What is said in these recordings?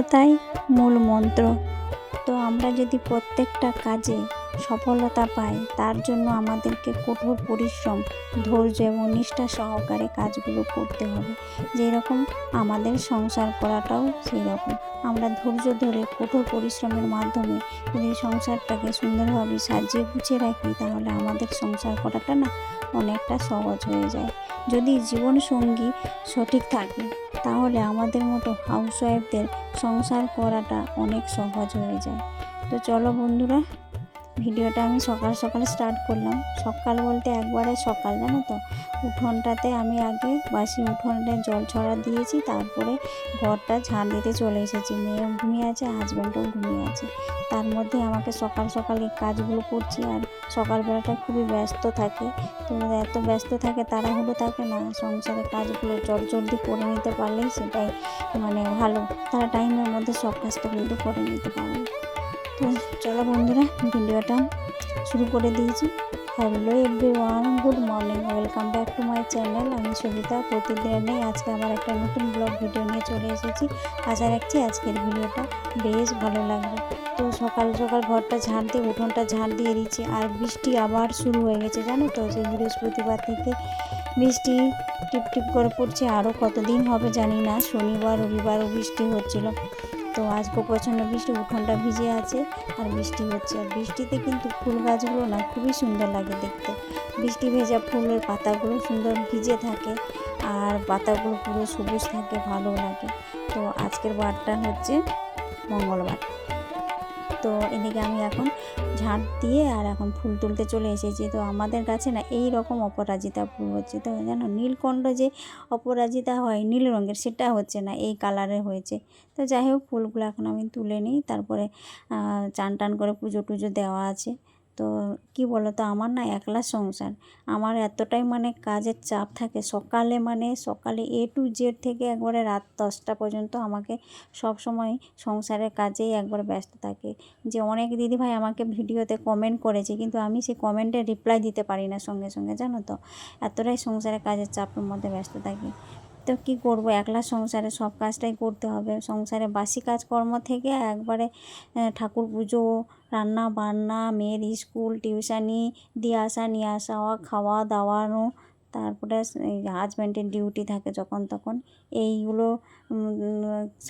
সফলতাই মূল মন্ত্র। তো আমরা যদি প্রত্যেকটা কাজে সফলতা পাই, তার জন্য আমাদেরকে কঠোর পরিশ্রম, ধৈর্য এবং নিষ্ঠা সহকারে কাজগুলো করতে হবে। যেরকম আমাদের সংসার করাটাও সেই রকম আমরা ধৈর্য ধরে কঠোর পরিশ্রমের মাধ্যমে যদি সংসারটাকে সুন্দরভাবে সাজিয়ে গুছিয়ে রাখি, তাহলে আমাদের সংসার করাটা না অনেকটা সহজ হয়ে যায়। যদি জীবনসঙ্গী সঠিক থাকে তাহলে আমাদের মতো হাউসওয়াইফদের সংসার করাটা অনেক সহজ হয়ে যায়। তো চলো বন্ধুরা, ভিডিওটা আমি সকাল সকাল স্টার্ট করলাম। সকাল বলতে একবারে সকাল, জানো তো? উঠোনটাতে আমি আগে বাসি উঠোনে জল ছড়া দিয়েছি, তারপরে ঘরটা ঝাড় দিতে চলে এসেছি। মেয়েও ঘুমিয়ে আছে হাজব্যান্ডও ঘুমিয়ে আছে। তার মধ্যে আমাকে সকাল সকাল এই কাজগুলো করছি আর সকালবেলাটা খুবই ব্যস্ত থাকে। তো এত ব্যস্ত থাকে তাড়াহুড়ো থাকে না, সংসারের কাজগুলো জল জলদি করে নিতে পারলেই সেটাই মানে ভালো। তারা টাইমের মধ্যে সব কাজটা কিন্তু করে নিতে পারবে। তো চলো বন্ধুরা, ভিডিওটা শুরু করে দিয়েছি। Hello everyone, good morning, welcome back to my channel. আমি সবিতা প্রতিদিনই আজকে আবার একটা নতুন ব্লগ ভিডিও নিয়ে চলে এসেছি। আশা রাখছি আজকের ভিডিওটা বেশ ভালো লাগবে। তো সকাল সকাল ঘরটা ঝাড় দিয়ে, উঠোনটা ঝাড় দিয়ে দিচ্ছি। আর বৃষ্টি আবার শুরু হয়ে গেছে, জানো তো? সেই বৃহস্পতিবার থেকে বৃষ্টি টিপ টিপ করে পড়ছে। আরও কতদিন হবে জানি না। শনিবার, রবিবারও বৃষ্টি হচ্ছিল। তো আজকে প্রচণ্ড বৃষ্টি, উঠোনটা ভিজে আছে আর বৃষ্টি হচ্ছে। আর বৃষ্টিতে কিন্তু ফুল গাছগুলো না খুবই সুন্দর লাগে দেখতে। বৃষ্টি ভেজা ফুলের পাতাগুলো সুন্দর ভিজে থাকে আর পাতাগুলো পুরো সবুজ থাকে, ভালো লাগে। তো আজকের বারটা হচ্ছে মঙ্গলবার। তো এদিকে আমি এখন ঝাঁট দিয়ে আর এখন ফুল তুলতে চলে এসেছি। তো আমাদের কাছে না এই রকম অপরাজিতা ফুল হচ্ছে। তো জানো নীলকণ্ঠ যে অপরাজিতা হয়, নীল রঙের সেটা হচ্ছে না, এই কালারে হয়েছে। তো যাই হোক, ফুলগুলো এখন আমি তুলে নিই। তারপরে চান টান করে পুজো টুজো দেওয়া আছে। তো কি বলো তো আমার না একলা সংসার। আমার এতটাই মানে কাজের চাপ থাকে। সকালে মানে সকালে এ টু জেড থেকে একবারে রাত দশটা পর্যন্ত আমাকে সব সময় সংসারের কাজেই একবার ব্যস্ত থাকে। যে অনেক দিদিভাই আমাকে ভিডিওতে কমেন্ট করেছে, কিন্তু আমি সেই কমেন্টে রিপ্লাই দিতে পারি না সঙ্গে সঙ্গে, জানো তো? এতটাই সংসারের কাজের চাপের মধ্যে ব্যস্ত থাকি। তো কী করব? একলা সংসারে সব কাজটাই করতে হবে। সংসারে বাসি কাজকর্ম থেকে একবারে ঠাকুর পুজো রান্না বান্না, মেয়ের স্কুল, টিউশানি দিয়ে আসা নিয়ে আসা খাওয়া দাওয়ানো, তারপরে হাজব্যান্ডের ডিউটি থাকে যখন তখন এইগুলো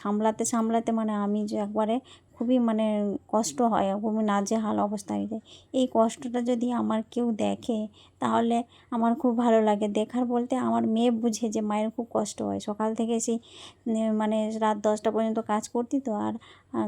সামলাতে সামলাতে মানে আমি যে একবারে খুবই মানে কষ্ট হয়, খুবই নাজেহাল অবস্থা হয়ে যায়। এই কষ্টটা যদি আমার কেউ দেখে, তাহলে আমার খুব ভালো লাগে। দেখার বলতে আমার মেয়ে বুঝে যে মায়ের খুব কষ্ট হয়। সকাল থেকে সেই মানে রাত দশটা পর্যন্ত কাজ করতি তো, আর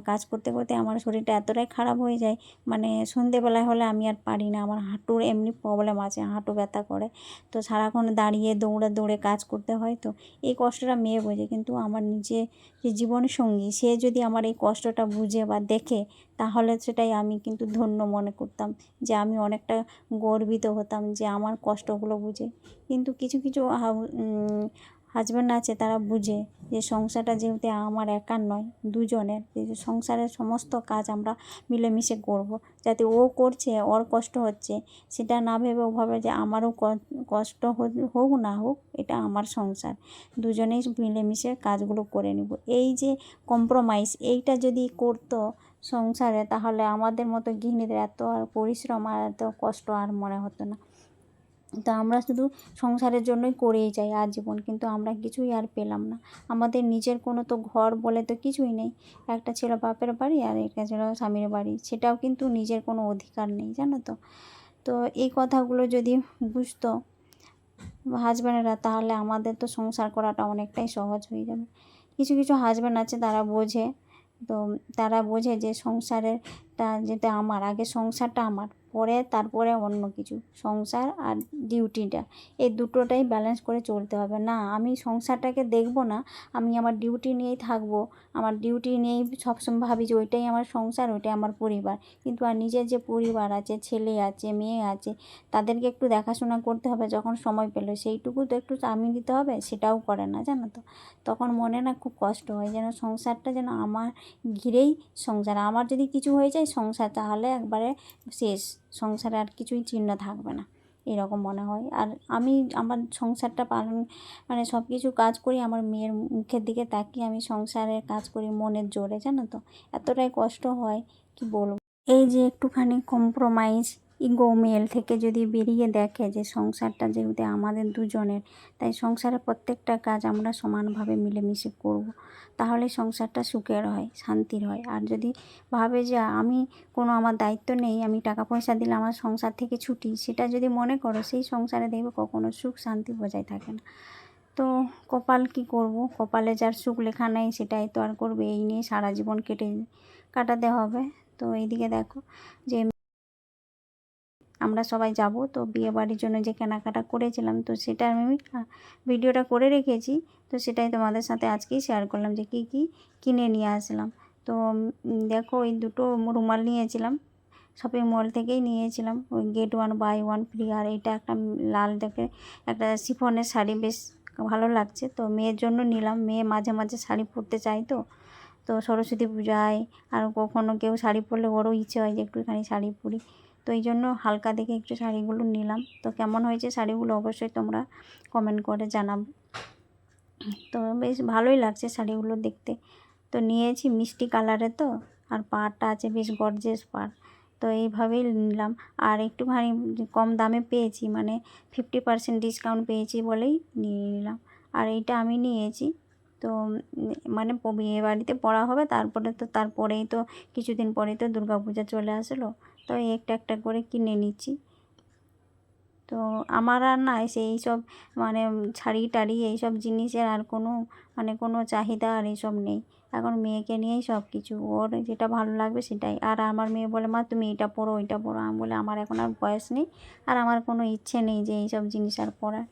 কাজ করতে করতে আমার শরীরটা এতটাই খারাপ হয়ে যায়। মানে সন্ধেবেলায় হলে আমি আর পারি না। আমার হাঁটুর এমনি প্রবলেম আছে, হাঁটু ব্যথা করে। তো সারাক্ষণ দাঁড়িয়ে দৌড়ে দৌড়ে কাজ করতে হয় তো, এই কষ্টটা মেয়ে বোঝে। কিন্তু আমার নিজে যে জীবনসঙ্গী, সে যদি আমার এই কষ্টটা বুঝে বা দেখে, তাহলে সেটাই আমি কিন্তু ধন্য মনে করতাম যে আমি অনেকটা গর্বিত হতাম যে আমার কষ্টগুলো বুঝে। কিন্তু কিছু কিছু হাজব্যান্ড আছে, তারা বুঝে যে সংসারটা যেহেতু আমার একার নয়, দুজনের যে সংসারের সমস্ত কাজ আমরা মিলেমিশে করব। যাতে ও করছে, ওর কষ্ট হচ্ছে, সেটা না ভেবে ভাবে যে আমারও কষ্ট হোক না হোক, এটা আমার সংসার। দুজনেই মিলেমিশে কাজগুলো করে নেব। এই যে কম্প্রোমাইজ এইটা যদি করতো সংসারে, তাহলে আমাদের মতো গৃহিণীদের এত আর পরিশ্রম আর এত কষ্ট আর মনে হতো না। তো আমরা শুধু সংসারের জন্যই করেই যাই আজীবন কিন্তু আমরা কিছুই আর পেলাম না। আমাদের নিজের কোনো তো ঘর বলে তো কিছুই নেই। একটা ছিল বাপের বাড়ি আর একটা ছিল স্বামীর বাড়ি, সেটাও কিন্তু নিজের কোনো অধিকার নেই, জানো তো। তো এই কথাগুলো যদি বুঝতো হাজব্যান্ডেরা তাহলে আমাদের তো সংসার করাটা অনেকটাই সহজ হয়ে যাবে। কিছু কিছু হাজব্যান্ড আছে, তারা বোঝে। তো তারা বোঝে যে সংসারেরটা যেটা আমার, আগে সংসারটা আমার। পরে তারপরে অন্য কিছু, সংসার আর ডিউটিটা। এই দুটোটাই ব্যালেন্স করে চলতে হবে। না, আমি সংসারটাকে দেখব না, আমি আমার ডিউটি নিয়েই থাকব। আমার ডিউটি নিয়েই সবসময় ভাবি যে ওইটাই আমার সংসার, ওইটাই আমার পরিবার। কিন্তু আর নিজের যে পরিবার আছে, ছেলে আছে, মেয়ে আছে, তাদেরকে একটু দেখাশোনা করতে হবে যখন সময় পেল। সেইটুকু তো একটু আমি দিতে হবে, সেটাও করে না, জানো তো। তখন মনে না খুব কষ্ট হয় যেন সংসারটা যেন আমার ঘিরেই সংসার। আমার যদি কিছু হয়ে যায় সংসার, তাহলে একবারে শেষ। সংসারে আর কিছুই চিহ্ন থাকবে না। এরকম মনে হয়। আর আমি আমার সংসারটা পালন মানে সব কিছু কাজ করি, আমার মেয়ের মুখের দিকে তাকিয়ে আমি সংসারের কাজ করি মনের জোরে, জানো তো? এতটাই কষ্ট হয়, কি বলব? এই যে একটুখানি কম্প্রোমাইজ ইগো মেল থেকে যদি বেরিয়ে দেখে যে সংসারটা যেহেতু আমাদের দুজনের, তাই সংসারের প্রত্যেকটা কাজ আমরা সমানভাবে মিলেমিশে করব। তাহলে সংসারটা সুখের হয়, শান্তির হয়। আর যদি ভাবে যে আমি কোনো আমার দায়িত্ব নেই, আমি টাকা পয়সা দিলে আমার সংসার থেকে ছুটি, সেটা যদি মনে করো সেই সংসারে দেখবে কখনো সুখ শান্তি বজায় থাকে না। তো কপাল কি করব? কপালে যার সুখ লেখা নেই, সেটাই তো আর করবে। এই নিয়ে সারা জীবন কেটে কাটাতে হবে। তো এইদিকে দেখো যে আমরা সবাই যাব। তো বিয়ে বাড়ির জন্য যে কেনাকাটা করেছিলাম, তো সেটা আমি ভিডিওটা করে রেখেছি। তো সেটাই তোমাদের সাথে আজকেই শেয়ার করলাম যে কী কী কিনে নিয়ে আসলাম। তো দেখো ওই দুটো রুমাল নিয়েছিলাম। শপিং মল থেকেই নিয়েছিলাম। ওই get one buy one free আর এটা একটা লাল দেখে একটা শিফনের শাড়ি, বেশ ভালো লাগছে। তো মেয়ের জন্য নিলাম। মেয়ে মাঝে মাঝে শাড়ি পরতে চাই তো। তো সরস্বতী পূজায় আর কখনো কেউ শাড়ি পরলে ওরও ইচ্ছে হয় যে একটুখানি শাড়ি পরি। তো এই জন্য হালকা দেখে একটু শাড়িগুলো নিলাম। তো কেমন হয়েছে শাড়িগুলো অবশ্যই তোমরা কমেন্ট করে জানাবে। তো বেশ ভালোই লাগছে শাড়িগুলো দেখতে। তো নিয়েছি মিষ্টি কালারে তো, আর পাড়টা আছে বেশ গর্জেস পাড়। তো এইভাবেই নিলাম। আর একটু একটুখানি কম দামে পেয়েছি মানে ফিফটি পার্সেন্ট ডিসকাউন্ট পেয়েছি বলেই নিয়ে নিলাম। আর এইটা আমি নিয়েছি, তো মানে বিয়ে বাড়িতে পড়া হবে, তারপরে তো, তারপরেই তো, কিছুদিন পরেই তো দুর্গা পূজা চলে আসলো। তো একটা একটা করে কিনে নিচ্ছি। তো আমার আর না সেই সব মানে শাড়ি টাড়ি এইসব জিনিসের আর কোনো মানে কোনো চাহিদা আর এইসব নেই। এখন মেয়েকে নিয়েই সব কিছু। ওর যেটা ভালো লাগবে সেটাই। আর আমার মেয়ে বলে, মা, তুমি এটা পরো, ওইটা পরো। আমি বলে, আমার এখন আর বয়স নেই। আর আমার কোনো ইচ্ছে নেই যে এইসব জিনিস আর পরার।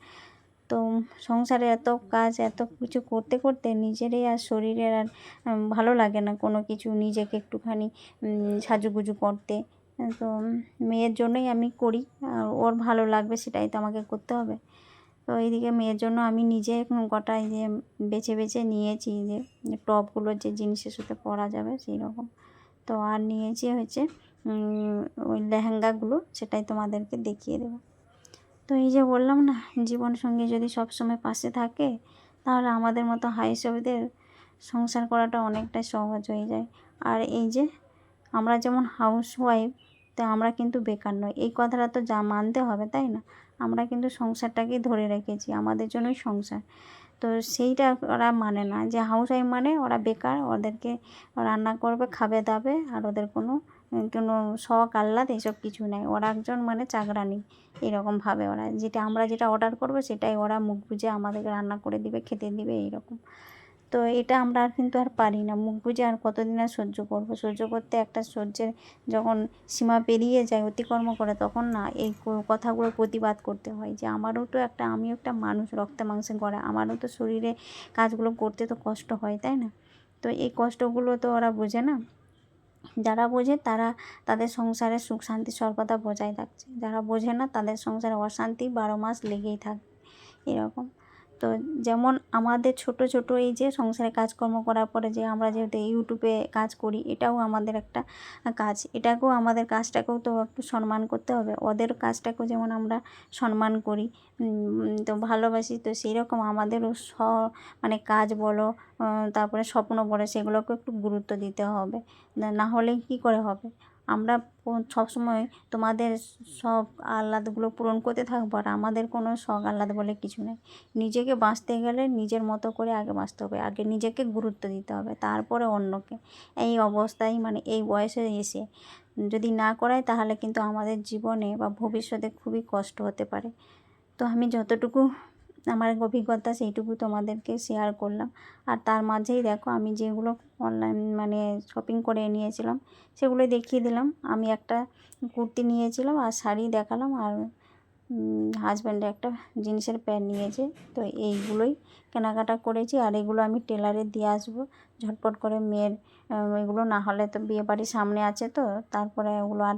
তো সংসারে এত কাজ, এত কিছু করতে করতে নিজেরই আর শরীরের আর ভালো লাগে না কোনো কিছু নিজেকে একটুখানি সাজুগুজু করতে। তো মেয়ের জন্যই আমি করি। আর ওর ভালো লাগবে সেটাই তো আমাকে করতে হবে। তো এইদিকে মেয়ের জন্য আমি নিজে কটাই যে বেছে বেছে নিয়েছি যে টপগুলো যে জিনিসের সাথে পরা যাবে সেই রকম। তো আর নিয়েছি হচ্ছে ওই লেহেঙ্গাগুলো সেটাই তোমাদেরকে দেখিয়ে দেবো। তো এই যে বললাম না, জীবন সঙ্গী যদি সবসময় পাশে থাকে, তাহলে আমাদের মতো হাইসবদের সংসার করাটা অনেকটাই সহজ হয়ে যায়। আর এই যে আমরা যেমন হাউস ওয়াইফ তো আমরা কিন্তু বেকার নই। এই কথাটা তো যা মানতে হবে, তাই না? আমরা কিন্তু সংসারটাকেই ধরে রেখেছি, আমাদের জন্যই সংসার। তো সেইটা ওরা মানে না, যে হাউস ওয়াইফ মানে ওরা বেকার, ওদেরকে রান্না করবে, খাবে দাবে, আর ওদের কোনো কোনো শখ, আহ্লাদ এইসব কিছু নেই। ওরা একজন মানে চাকরানি এরকমভাবে ওরা। যেটা আমরা যেটা অর্ডার করব, সেটাই ওরা মুখ বুঝে আমাদেরকে রান্না করে দিবে, খেতে দিবে, এইরকম। তো এটা আমরা আর কিন্তু আর পারি না। মুখ বুঝে আর কতদিন আর সহ্য করব? সহ্য করতে একটা সহ্যের যখন সীমা পেরিয়ে যায়, অতিকর্ম করে, তখন না এই কথাগুলো প্রতিবাদ করতে হয় যে, আমারও তো একটা, আমিও একটা মানুষ, রক্তে মাংসে গড়া। আমারও তো শরীরে কাজগুলো করতে তো কষ্ট হয়, তাই না? তো এই কষ্টগুলো তো ওরা বোঝে না। যারা বোঝে, তারা তাদের সংসারে সুখ, শান্তি সর্বদা বজায় থাকছে। যারা বোঝে না, তাদের সংসারে অশান্তি বারো মাস লেগেই থাকে এরকম। তো যেমন আমাদের ছোট ছোট এই যে সংসারে কাজকর্ম করার পরে যে আমরা যেহেতু ইউটিউবে কাজ করি, এটাও আমাদের একটা কাজ। এটাকেও আমাদের কাজটাকেও তো একটু সম্মান করতে হবে। ওদের কাজটাকেও যেমন আমরা সম্মান করি তো ভালোবাসি, তো সেই রকম আমাদেরও স মানে কাজ বলো তারপরে স্বপ্ন বলো, সেগুলোকে একটু গুরুত্ব দিতে হবে। না হলে কী করে হবে? আমরা সবসময় তোমাদের সব আহ্লাদগুলো পূরণ করতে থাকব আর আমাদের কোনো শখ আহ্লাদ বলে কিছু নেই। নিজেকে বাঁচতে গেলে নিজের মতো করে আগে বাঁচতে হবে, আগে নিজেকে গুরুত্ব দিতে হবে, তারপরে অন্যকে। এই অবস্থায় মানে এই বয়সে এসে যদি না করায় তাহলে কিন্তু আমাদের জীবনে বা ভবিষ্যতে খুবই কষ্ট হতে পারে। তো আমি যতটুকু আমার অভিজ্ঞতা সেইটুকু তোমাদেরকে শেয়ার করলাম। আর তার মাঝেই দেখো আমি যেগুলো অনলাইন মানে শপিং করে নিয়েছিলাম সেগুলো দেখিয়ে দিলাম। আমি একটা কুর্তি নিয়েছিলাম আর শাড়ি দেখালাম আর হাজব্যান্ডে একটা জিন্সের প্যান্ট নিয়েছে। তো এইগুলোই কেনাকাটা করেছি আর এগুলো আমি টেলারে দিয়ে আসব। ঝটপট করে মেয়ের এগুলো না হলে তো বিয়ে বাড়ির সামনে আছে তো, তারপরে ওগুলো আর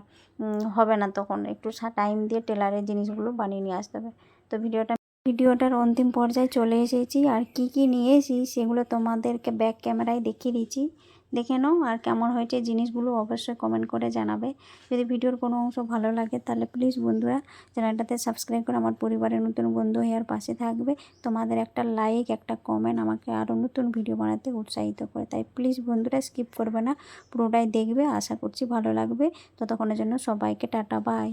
হবে না তখন। একটু টাইম দিয়ে টেলারের জিনিসগুলো বানিয়ে নিয়ে আসতে হবে। তো ভিডিওটা ভিডিওটার অন্তিম পর্যায়ে চলে এসেছি। আর কি কি নিয়েছি সেগুলো তোমাদেরকে ব্যাক ক্যামেরায় দেখিয়ে দিচ্ছি। দেখে নাও আর কেমন হয়েছে জিনিসগুলো অবশ্যই কমেন্ট করে জানাবে। যদি ভিডিওর কোনো অংশ ভালো লাগে তাহলে প্লিজ বন্ধুরা চ্যানেলটাতে সাবস্ক্রাইব করে আমার পরিবারের নতুন বন্ধু হয়ে আর পাশে থাকবে। তোমাদের একটা লাইক একটা কমেন্ট আমাকে আরও নতুন ভিডিও বানাতে উৎসাহিত করে। তাই প্লিজ বন্ধুরা স্কিপ করবে না, পুরোটাই দেখবে। আশা করছি ভালো লাগবে। ততক্ষণের জন্য সবাইকে টাটা বাই